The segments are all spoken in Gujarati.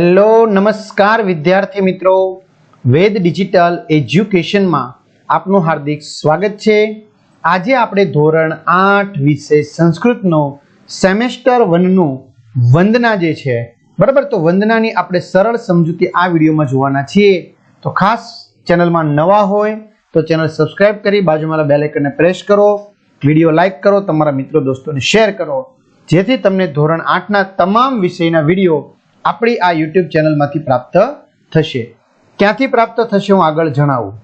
હેલો, નમસ્કાર વિદ્યાર્થી મિત્રો. વેદ ડિજિટલ એજ્યુકેશનમાં આપનું હાર્દિક સ્વાગત છે. આજે આપણે ધોરણ આઠ વિશે સંસ્કૃતનો સેમેસ્ટર વનનું વંદના જે છે, બરાબર? તો વંદનાની આપણે સરળ સમજૂતી આ વિડીયોમાં જોવાના છીએ. તો ખાસ ચેનલમાં નવા હોય તો ચેનલ સબસ્ક્રાઇબ કરી બાજુમાં બેલ પ્રેસ કરો. વીડિયો લાઇક કરો, તમારા મિત્રો, દોસ્તોને શેર કરો. જેથી તમને ધોરણ આઠના તમામ વિષયના વીડિયો આપણી આ યુટ્યુબ ચેનલમાંથી પ્રાપ્ત થશે. ક્યાંથી પ્રાપ્ત થશે હું આગળ જણાવું.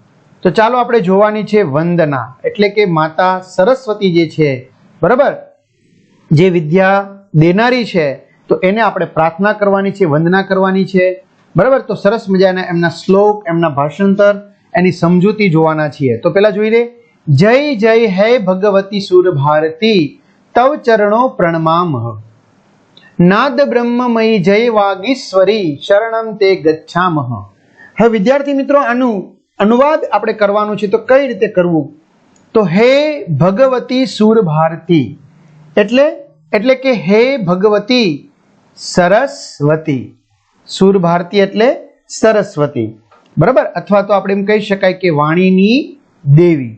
તો ચાલો આપણે જોવાની છે વંદના, એટલે કે માતા સરસ્વતી જે છે, બરાબર? જે વિદ્યા દેનારી છે, તો એને આપણે પ્રાર્થના કરવાની છે, વંદના કરવાની છે, બરાબર? તો સરસ મજાના એમના શ્લોક, એમના ભાષાંતર, એની સમજૂતી જોવાના છીએ. તો પેલા જોઈ લે. જય જય હે ભગવતી સુર ભારતી તવ ચરણો પ્રણમામહ. નાદ બ્રહ્મમયી જય વાગીશ્વરી શરણમ તે ગચ્છામહ હવે વિદ્યાર્થી મિત્રો આનું અનુવાદ આપણે કરવાનું છે તો કઈ રીતે કરવું તો હે ભગવતી સુર ભારતી એટલે એટલે કે હે ભગવતી સરસ્વતી સુર ભારતી એટલે સરસ્વતી બરાબર અથવા તો આપણે એમ કહી શકાય કે વાણીની દેવી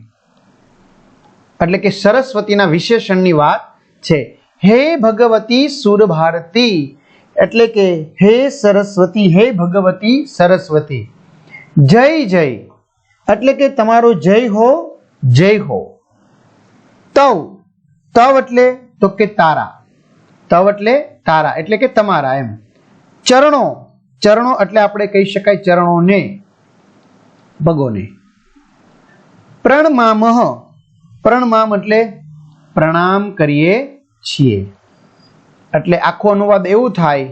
એટલે કે સરસ્વતીના વિશેષણની વાત છે હે ભગવતી સુર ભારતી એટલે કે હે સરસ્વતી, હે ભગવતી સરસ્વતી. જય જય. એટલે કે તમારો જય હો જય હો. તવ. તવ એટલે તો કે તારા. તવ એટલે તારા, એટલે કે તમારા એમ. ચરણો. ચરણો એટલે આપણે કહી શકાય ચરણોને. ભગોને. પ્રણમામહ. પ્રણમામ એટલે પ્રણામ કરીએ. છીએ. એટલે આખો અનુવાદ એવું થાય,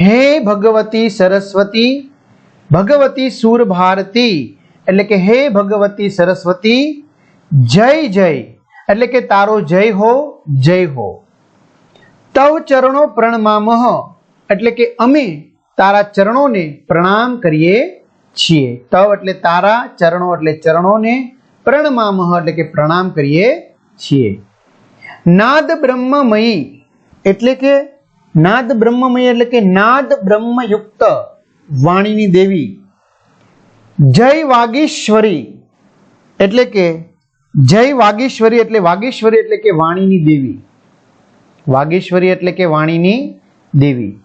હે ભગવતી સરસ્વતી, ભગવતી સુર ભારતી, એટલે કે, હે ભગવતી સરસ્વતી, જય જય, એટલે કે, તારો જય હો જય હો. તવ ચરણો પ્રણમામહ, એટલે કે, અમે તારા ચરણોને પ્રણામ કરીએ છીએ. તવ એટલે તારા ચરણો, એટલે ચરણોને પ્રણમામહ, એટલે કે, પ્રણામ કરીએ છીએ. નાદ બ્રહ્મમયી. એટલે કે નાદ બ્રહ્મમય એટલે કે નાદ બ્રહ્મયુક્ત વાણીની દેવી. જય વાગીશ્વરી. એટલે કે જય વાગીશ્વરી એટલે વાગીશ્વરી એટલે કે વાણીની દેવી. વાગીશ્વરી એટલે કે વાણીની દેવી.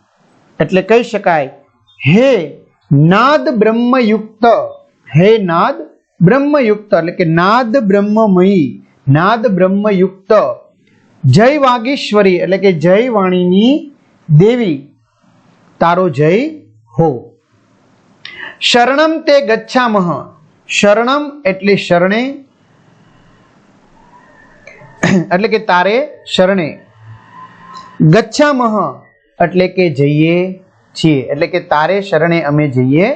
એટલે કહી શકાય, હે નાદ બ્રહ્મયુક્ત, હે નાદ બ્રહ્મયુક્ત, એટલે કે નાદ બ્રહ્મમયી, નાદ બ્રહ્મયુક્ત. જય વાગીશ્વરી, એટલે કે જય વાણીની દેવી, તારો જય હો. શરણમ તે ગચ્છામહ, શરણમ એટલે શરણે, એટલે કે તારે શરણે. ગચ્છામહ એટલે કે જઈએ છીએ, એટલે કે તારે શરણે અમે જઈએ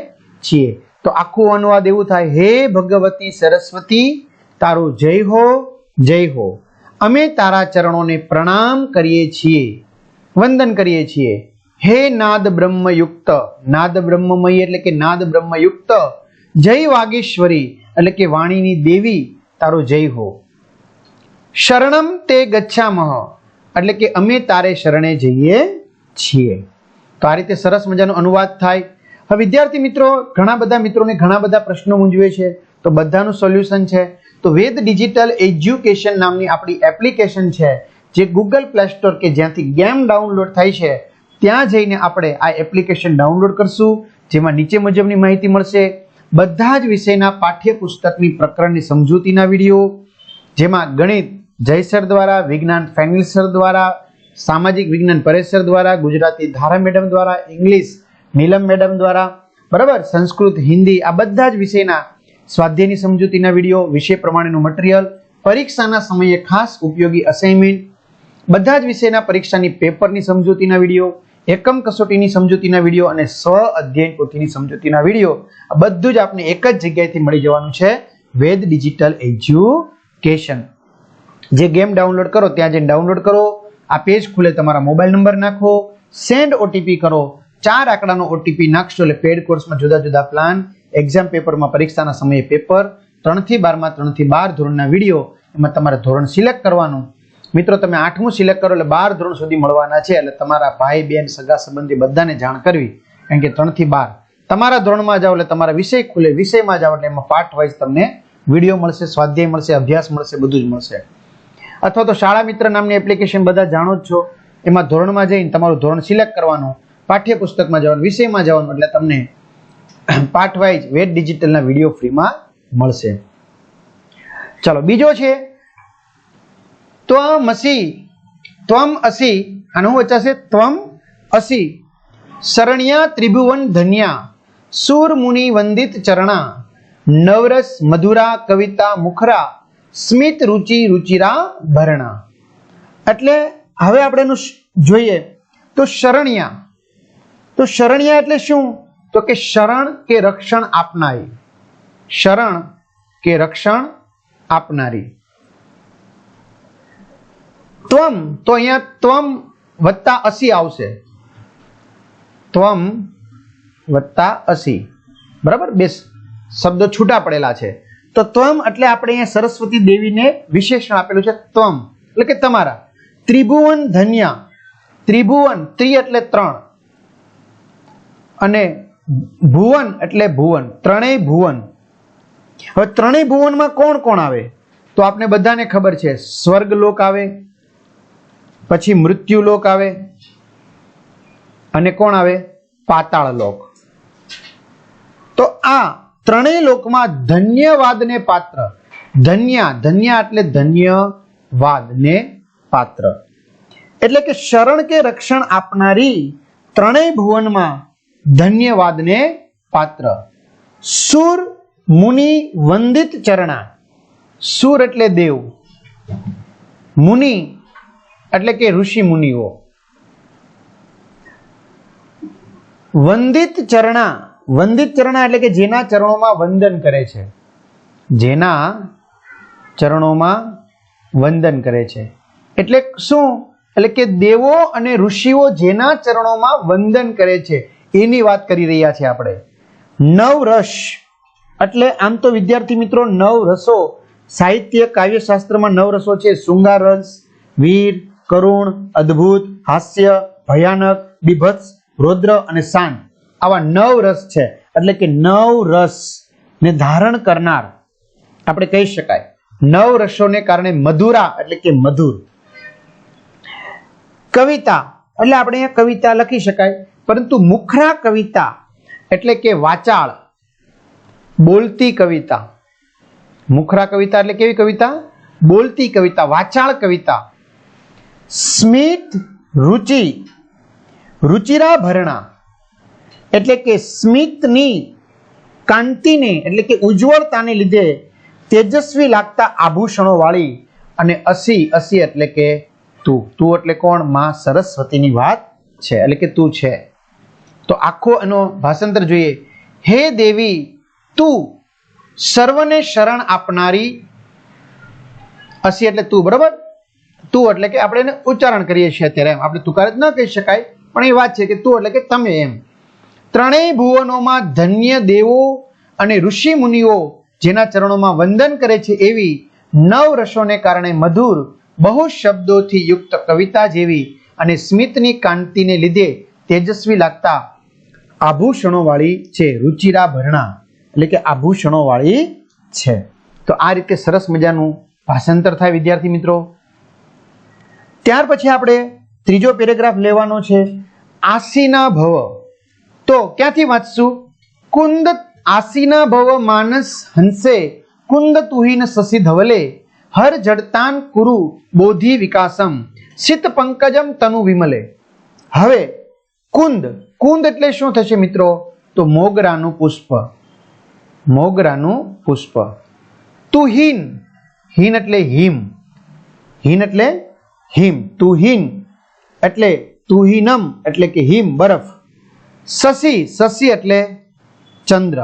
છીએ. તો આખું અનુવાદ એવું થાય, હે ભગવતી સરસ્વતી, તારો જય હો જય હો. અમે તારા ચરણોને પ્રણામ કરીએ છીએ. વંદન કરીએ છીએ. હે નાદ બ્રહ્મયુક્ત, નાદ બ્રહ્મમય એટલે કે નાદ બ્રહ્મયુક્ત, જય વાગેશ્વરી એટલે કે વાણીની દેવી, તારો જય હો. શરણમ તે ગચ્છામહ એટલે કે અમે તારે શરણે જઈએ છીએ. તો આ રીતે સરસ મજાનો અનુવાદ થાય. હવે વિદ્યાર્થી મિત્રો, ઘણા બધા મિત્રોને ઘણા બધા પ્રશ્નો મૂંઝવે છે. તો બધાનું સોલ્યુશન છે. તો વેદ ડિજિટલ એજ્યુકેશન નામની આપણી એપ્લિકેશન છે, જે ગૂગલ પ્લે સ્ટોર કે જ્યાંથી ગેમ ડાઉનલોડ થાય છે, ત્યાં જઈને આપણે આ એપ્લિકેશન ડાઉનલોડ કરશું, જેમાં નીચે મુજબની માહિતી મળશે. બધા જ વિષયના પાઠ્યપુસ્તકની પ્રકરણની સમજૂતીના વીડિયો, જેમાં ગણિત, જયસર દ્વારા, વિજ્ઞાન ફેનિલ સર દ્વારા, સામાજિક વિજ્ઞાન પરેશ દ્વારા, ગુજરાતી ધારા મેડમ દ્વારા, ઇંગ્લિશ નીલમ મેડમ દ્વારા, બરાબર, સંસ્કૃત, હિન્દી, આ બધા જ વિષયના સ્વાધ્યાયની સમજૂતીના વીડિયો, વિષય પ્રમાણેનું મટીરિયલ પરીક્ષાના સમયે ખાસ ઉપયોગી અસાઇનમેન્ટ બધા જ વિષયના પરીક્ષાની પેપરની સમજૂતીના વીડિયો, એકમ કસોટીની સમજૂતીના વીડિયો અને સ્વ અધ્યયન પોથીની સમજૂતીના વીડિયો. આ બધું જ આપને એક જ જગ્યાએથી મળી જવાનું છે વેદ ડિજિટલ એજ્યુકેશન. જે ગેમ ડાઉનલોડ કરો, ત્યાં જઈને ડાઉનલોડ કરો. આ પેજ ખુલે તમારા મોબાઈલ નંબર નાખો. સેન્ડ ઓટીપી કરો. ચાર આંકડાનો ઓટીપી નાખશો એટલે પેડ કોર્સમાં જુદા જુદા પ્લાન એક્ઝામ પેપરમાં પરીક્ષાના સમયે પેપર ત્રણથી બારમાં, ત્રણથી બાર ધોરણના વીડિયો એમાં તમારે ધોરણ સિલેક્ટ કરવાનું. મિત્રો, તમે આઠમું સિલેક્ટ કરો એટલે બાર ધોરણ સુધી મળવાના છે એટલે તમારા ભાઈ બહેન સગા સંબંધી બધાને જાણ કરવી, કારણ કે ત્રણથી બાર. તમારા ધોરણમાં જાઓ એટલે તમારા વિષય ખુલે, વિષયમાં જાઓ એટલે એમાં પાર્ટ વાઇઝ તમને વીડિયો મળશે, સ્વાધ્યાય મળશે, અભ્યાસ મળશે, બધું જ મળશે. અથવા તો શાળા મિત્ર નામની એપ્લિકેશન બધા જાણો જ છો. એમાં ધોરણમાં જઈને તમારું ધોરણ સિલેક્ટ કરવાનું, પાઠ્યપુસ્તકમાં જવાનું, વિષયમાં જવાનું એટલે તમને પાઠ વાઇઝ વેટ ડિજિટલના વીડિયો ફ્રીમાં મળશે. ચાલો, બીજો છે, ત્વમ અસી ત્વમ અસી, આનું શું વચાશે ત્વમ અસી, શરણ્યા ત્રિભુવન ધન્યા, સુર મુનિ વંદિત ચરણા, નવરસ મધુરા કવિતા મુખરા, સ્મિત રુચિ રુચિરા ભરણા. એટલે હવે આપણે એનું જોઈએ, તો શરણ્યા તો શરણ્યા એટલે શું? તો કે શરણ કે રક્ષણ આપનારી. શરણ કે રક્ષણ આપનારી. ત્વમ, તો અહીંયા ત્વમ વત્તા અસી આવશે. ત્વમ વત્તા અસી. બરાબર? બે શબ્દો છૂટા પડેલા છે. તો ત્વમ એટલે આપણે અહીંયા સરસ્વતી દેવીને વિશેષણ આપેલું છે ત્વમ. એટલે કે તમારા. ત્રિભુવન ધન્યા. ત્રિભુવન, ત્રિ એટલે ત્રણ. અને ભુવન એટલે ભુવન. ત્રણેય ભુવન. હવે ત્રણેય ભુવનમાં કોણ કોણ આવે? તો આપણે બધાને ખબર છે સ્વર્ગ લોક આવે, પછી મૃત્યુ લોક આવે, અને કોણ આવે? પાતાળ લોક તો આ ત્રણેય લોકમાં ધન્યવાદને પાત્ર. ધન્યા ધન્યા એટલે ધન્યવાદને પાત્ર. એટલે કે શરણ કે રક્ષણ આપનારી ત્રણેય ભુવનમાં ધન્યવાદને પાત્ર. સુર મુનિ વંદિત ચરણા. સુર એટલે દેવ. મુનિ એટલે કે ઋષિ મુનિઓ. વંદિત ચરણા. વંદિત ચરણા એટલે કે જેના ચરણોમાં વંદન કરે છે. જેના ચરણોમાં વંદન કરે છે. એટલે શું? એટલે કે દેવો અને ઋષિઓ જેના ચરણોમાં વંદન કરે છે. એની વાત કરી રહ્યા છીએ આપણે. નવ રસ. એટલે આમ તો વિદ્યાર્થી મિત્રો નવ રસો. સાહિત્ય, કાવ્યશાસ્ત્રમાં નવ રસો છે. શૃંગાર વીર, કરુણ, અદ્ભુત, હાસ્ય, ભયાનક, બીભત્સ, રૌદ્ર અને શાંત. આવા નવ રસ છે. એટલે કે નવ રસ ને ધારણ કરનાર. આપણે કહી શકાય. નવ રસોને કારણે મધુરા એટલે કે મધુર. કવિતા. એટલે આપણે કવિતા લખી શકાય. પરંતુ મુખરા કવિતા એટલે કે વાચાળ, બોલતી કવિતા. મુખરા કવિતા એટલે કેવી કવિતા? બોલતી કવિતા, વાચાળ કવિતા. સ્મિત, રુચિ, રુચિરા ભરણા. એટલે કે સ્મિતની કાંતિને, એટલે કે ઉજ્જવળતાને લીધે તેજસ્વી લાગતા આભૂષણો વાળી અને અસી અસી એટલે કે તું. તું એટલે કોણ? માં સરસ્વતીની વાત છે. એટલે કે તું છે. તો આખો એનો ભાષાંતર જોઈએ. હે દેવી, તું સર્વને શરણ આપનારી અસી એટલે તું, બરાબર? તું એટલે કે આપણે એને ઉચ્ચારણ કરીએ છીએ અત્યારે એમ. આપણે તુકાર ન કહી શકાય, પણ એ વાત છે કે તું એટલે કે તમે એમ. ત્રણેય ભુવનોમાં ધન્ય દેવો અને ઋષિ મુનિઓ જેના ચરણોમાં વંદન કરે છે એવી નવ રસોને કારણે મધુર, બહુ શબ્દોથી યુક્ત કવિતા જેવી અને સ્મિતની કાંતિને લીધે તેજસ્વી લાગતા આભૂષણો વાળી છે રુચિરા ભરણા એટલે કે આભૂષણો વાળી છે. તો આ રીતે સરસ મજાનું ભાષાંતર થાય વિદ્યાર્થી મિત્રો. ત્યાર પછી આપણે ત્રીજો પેરેગ્રાફ લેવાનો છે, આસીના ભવ. તો ક્યાંથી વાંચશું? કુંદ આસીના ભવ માનસ હંસે, કુંદ તુહિન શશી ધવલે, હર જડતાન કુરુ બોધિ વિકાસમ, સિત પંકજમ તનુ વિમલે. હવે કુંદ. કુંદ એટલે શું થશે મિત્રો? તો મોગરાનું પુષ્પ. મોગરાનું પુષ્પ. તુહિન. હિન એટલે હિમ. હિન એટલે હિમ. તુહિન એટલે તુહિનમ એટલે કે હિમ, બરફ. શશી. શશી એટલે ચંદ્ર.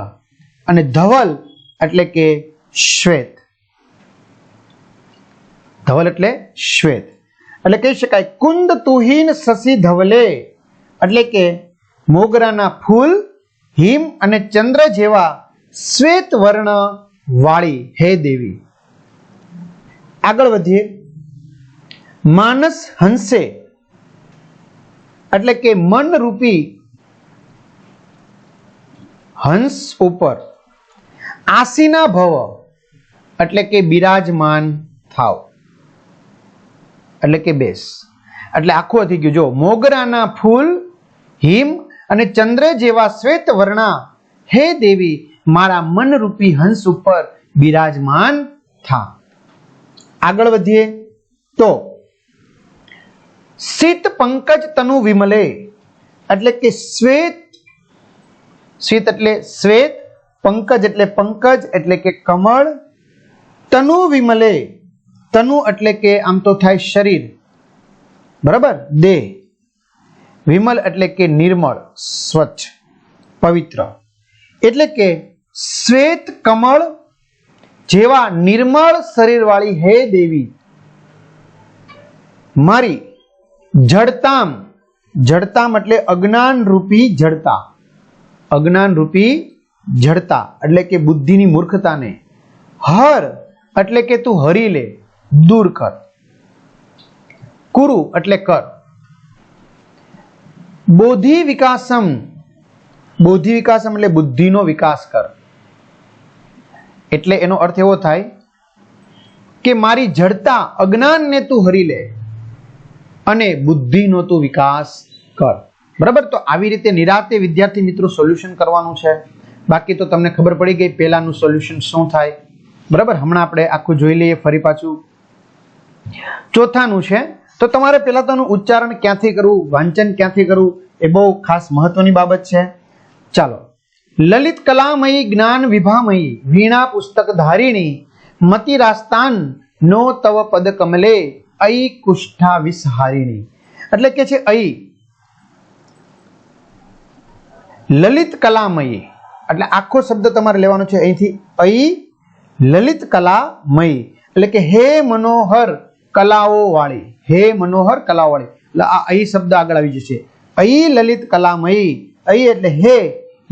અને ધવલ એટલે કે શ્વેત. ધવલ એટલે શ્વેત. એટલે કહી શકાય, કુંદ, તુહિન, શશી, ધવલે. એટલે કે મોગરાના ફૂલ, હિમ અને ચંદ્ર જેવા શ્વેત વર્ણ વાળી હે દેવી. આગળ વધીએ. માનસ હંસે એટલે કે મન રૂપી હંસ ઉપર આસીના ભવ એટલે કે બિરાજમાન થાવ. એટલે કે બેસ. એટલે આખું થઈ ગયું. જો મોગરાના ફૂલ હિમ અને ચંદ્ર જેવા શ્વેત વર્ણા. હે દેવી, મારા મનરૂપી હંસ ઉપર બિરાજમાન થા. આગળ વધીએ. તો, શીત પંકજ તનુ વિમલે, એટલે કે શ્વેત, શીત એટલે શ્વેત, પંકજ એટલે પંકજ, એટલે કે કમળ, તનુ વિમલે. તનુ એટલે કે આમ તો થાય શરીર. બરાબર? દેહ. વિમલ એટલે કે નિર્મળ, સ્વચ્છ, પવિત્ર. એટલે કે શ્વેત કમળ જેવા નિર્મળ શરીરવાળી હે દેવી. મારી જડતામ જડતામ એટલે અજ્ઞાન રૂપી જડતા. અજ્ઞાન રૂપી જડતા એટલે કે બુદ્ધિની મૂર્ખતાને. હર એટલે કે તું હરી લે, દૂર કર. કુરુ એટલે કર. બોધિ વિકાસમ. બોધિ વિકાસમ એટલે બુદ્ધિનો વિકાસ કર. એટલે એનો અર્થ એવો થાય કે મારી જડતા અજ્ઞાનને તું હરી લે અને બુદ્ધિનો તું વિકાસ કર. બરાબર? તો આવી રીતે નિરાતે વિદ્યાર્થી મિત્રો સોલ્યુશન કરવાનું છે. બાકી તો તમને ખબર પડી ગઈ પહેલાનું સોલ્યુશન શું થાય? બરાબર? હમણાં આપણે આખું જોઈ લઈએ ફરી પાછું. ચોથાનું છે તો તમારે પહેલાં તો ઉચ્ચારણ ક્યાંથી કરવું, વાંચન ક્યાંથી કરવું, એ બહુ ખાસ મહત્વની બાબત છે. ચાલો. લલિત કલામયી જ્ઞાન વિભામયી, વીણા પુસ્તક ધારીણી, મતિ રાસ્તાન નો તવ પદ કમલે, અઈ કુષ્ઠા વિસહારીણી. એટલે કે છે અઈ. લલિત કલામયી. એટલે આખો શબ્દ તમારે લેવાનો છે અહીંથી. અઈ લલિત કલામયી. એટલે કે હે મનોહર. કલાઓ વાળી હે મનોહર કલાઓ વાળી એટલે આ અહી શબ્દ આગળ આવી જશે. અહી લલિત કલામયી. અહી એટલે હે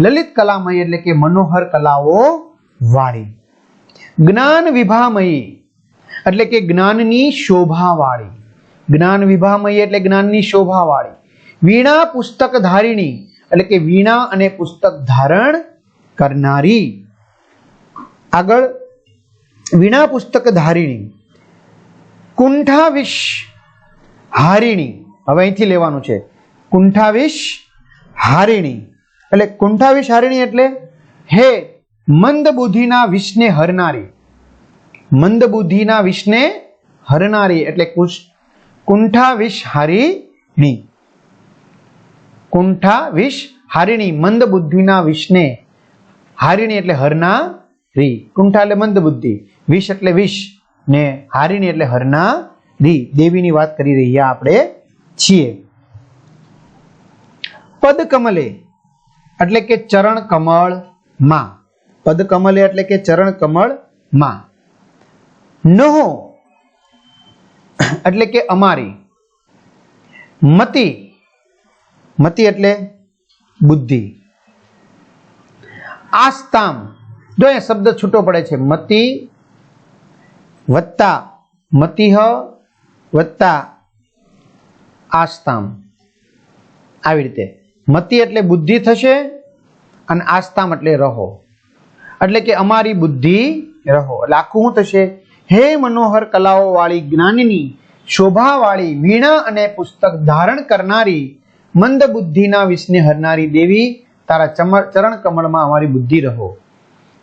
લલિત કલામયી એટલે કે મનોહર કલાઓ વાળી જ્ઞાન વિભામયી એટલે કે જ્ઞાનની શોભાવાળી. જ્ઞાન વિભામયી એટલે જ્ઞાનની શોભાવાળી. વીણા પુસ્તક ધારિણી એટલે કે વીણા અને પુસ્તક ધારણ કરનારી. આગળ વીણા પુસ્તક ધારિણી. કુંઠાવિશ હારિણી. હવે અહીંથી લેવાનું છે. કુંઠાવિશ હારિણી. એટલે કુંઠાવિશ હારિણી એટલે હે મંદ બુદ્ધિના વિષને હરનારી. મંદ બુદ્ધિના વિષને હરનારી એટલે કુંઠા વિષ હારિણી. કુંઠા વિષ હારિણી મંદ બુદ્ધિના વિષને હારિણી એટલે હરનારી. કુંઠા એટલે મંદ બુદ્ધિ વિષ એટલે વિષ. ને હારીની એટલે હરનારી દેવીની વાત કરી રહ્યા આપણે છીએ. પદકમલે એટલે કે ચરણ કમળમાં પદકમલે એટલે કે ચરણ કમળમાં નહો એટલે કે અમારી. મતિ. મતિ એટલે બુદ્ધિ. આસ્તામ. જો અહીંયા શબ્દ છૂટો પડે છે, મતિ વત્તા મતિહ વત્તા આસ્તામ. આવી રીતે. મતિ એટલે બુદ્ધિ થશે અને આસ્તામ એટલે રહો. એટલે કે અમારી બુદ્ધિ રહો. એટલે આખું શું થશે? હે મનોહર કલાઓ વાળી જ્ઞાનની શોભાવાળી વીણા અને પુસ્તક ધારણ કરનારી મંદ બુદ્ધિના વિષને હરનારી દેવી તારા ચમર, ચરણ કમળમાં અમારી બુદ્ધિ રહો.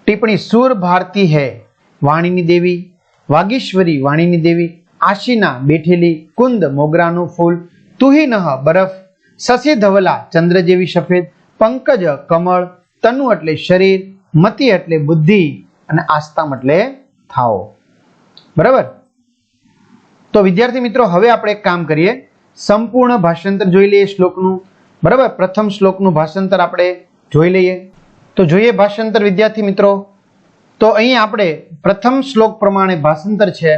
ટિપ્પણી, સુર ભારતી હે વાણીની દેવી. વાગીશ્વરી વાણીની દેવી આશીના બેઠેલી કુંદ મોગરાનું ફૂલ તુહી નહ બરફ શશી ધવલા ચંદ્ર જેવી સફેદ, પંકજ કમળ, તનુ એટલે શરીર, મતિ એટલે બુદ્ધિ અને આસ્તામ એટલે થાઓ. બરાબર? તો વિદ્યાર્થી મિત્રો, હવે આપણે એક કામ કરીએ. સંપૂર્ણ ભાષાંતર જોઈ લઈએ શ્લોકનું. બરાબર? પ્રથમ શ્લોકનું ભાષાંતર આપણે જોઈ લઈએ. તો જોઈએ ભાષાંતર વિદ્યાર્થી મિત્રો તો અહીં આપણે પ્રથમ શ્લોક પ્રમાણે ભાષાંતર છે.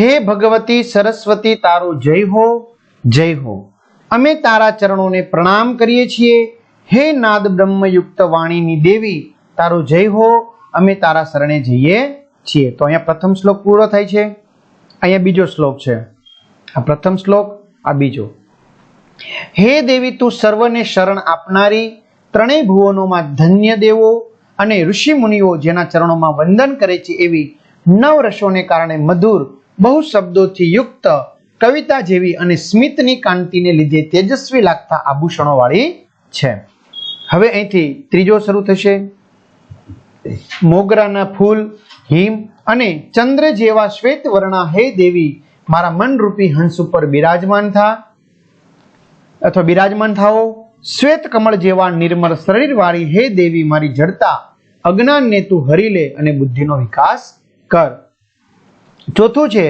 હે ભગવતી સરસ્વતી, તારો જય હો જય હો. અમે તારા ચરણોને પ્રણામ કરીએ છીએ. હે નાદ બ્રહ્મયુક્ત વાણીની દેવી, તારો જય હો, અમે તારા શરણે જઈએ છીએ. તો અહીંયા પ્રથમ શ્લોક પૂરો થાય છે. અહીંયા બીજો શ્લોક છે. આ પ્રથમ શ્લોક, આ બીજો. હે દેવી, તું સર્વને શરણ આપનારી, ત્રણેય ભુવનોમાં ધન્ય દેવો અને ઋષિ મુનિઓ જેના ચરણોમાં વંદન કરે છે એવી નવ રસોને કારણે મધુર, બહુ શબ્દોથી યુક્ત, કવિતા જેવી અને સ્મિતની કાંતિને લીધે તેજસ્વી લાગતા આભૂષણો વાળી છે. હવે અહીંથી ત્રીજો શરૂ થશે. મોગરાના ફૂલ, હિમ અને ચંદ્ર જેવા શ્વેત વર્ણા હે દેવી, મારા મનરૂપી હંસ ઉપર બિરાજમાન થા. અથવા બિરાજમાન થાઓ. શ્વેત કમળ જેવા નિર્મળ શરીર વાળી હે દેવી, મારી જડતા અજ્ઞાનને તું હરી લે અને બુદ્ધિનો વિકાસ કર. ચોથું છે,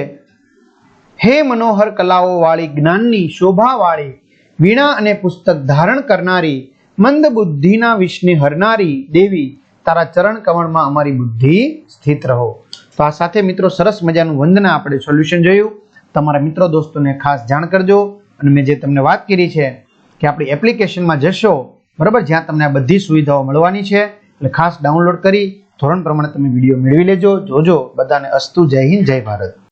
હે મનોહર કલાઓ વાળી જ્ઞાનની શોભા વાળી વીણા અને પુસ્તક ધારણ કરનારી, મંદ બુદ્ધિના વિષને હરનારી દેવી, તારા ચરણ કમળમાં અમારી બુદ્ધિ સ્થિત રહો. તો આ સાથે મિત્રો સરસ મજાનું વંદના આપણે સોલ્યુશન જોયું. તમારા મિત્રો દોસ્તોને ખાસ જાણ કરજો. અને મેં જે તમને વાત કરી છે કે આપણી એપ્લિકેશનમાં જશો, બરાબર, જ્યાં તમને આ બધી સુવિધાઓ મળવાની છે. એટલે ખાસ ડાઉનલોડ કરી ધોરણ પ્રમાણે તમે વીડિયો મેળવી લેજો. જોજો. બધાને અસ્તુ. જય હિન્દ, જય ભારત.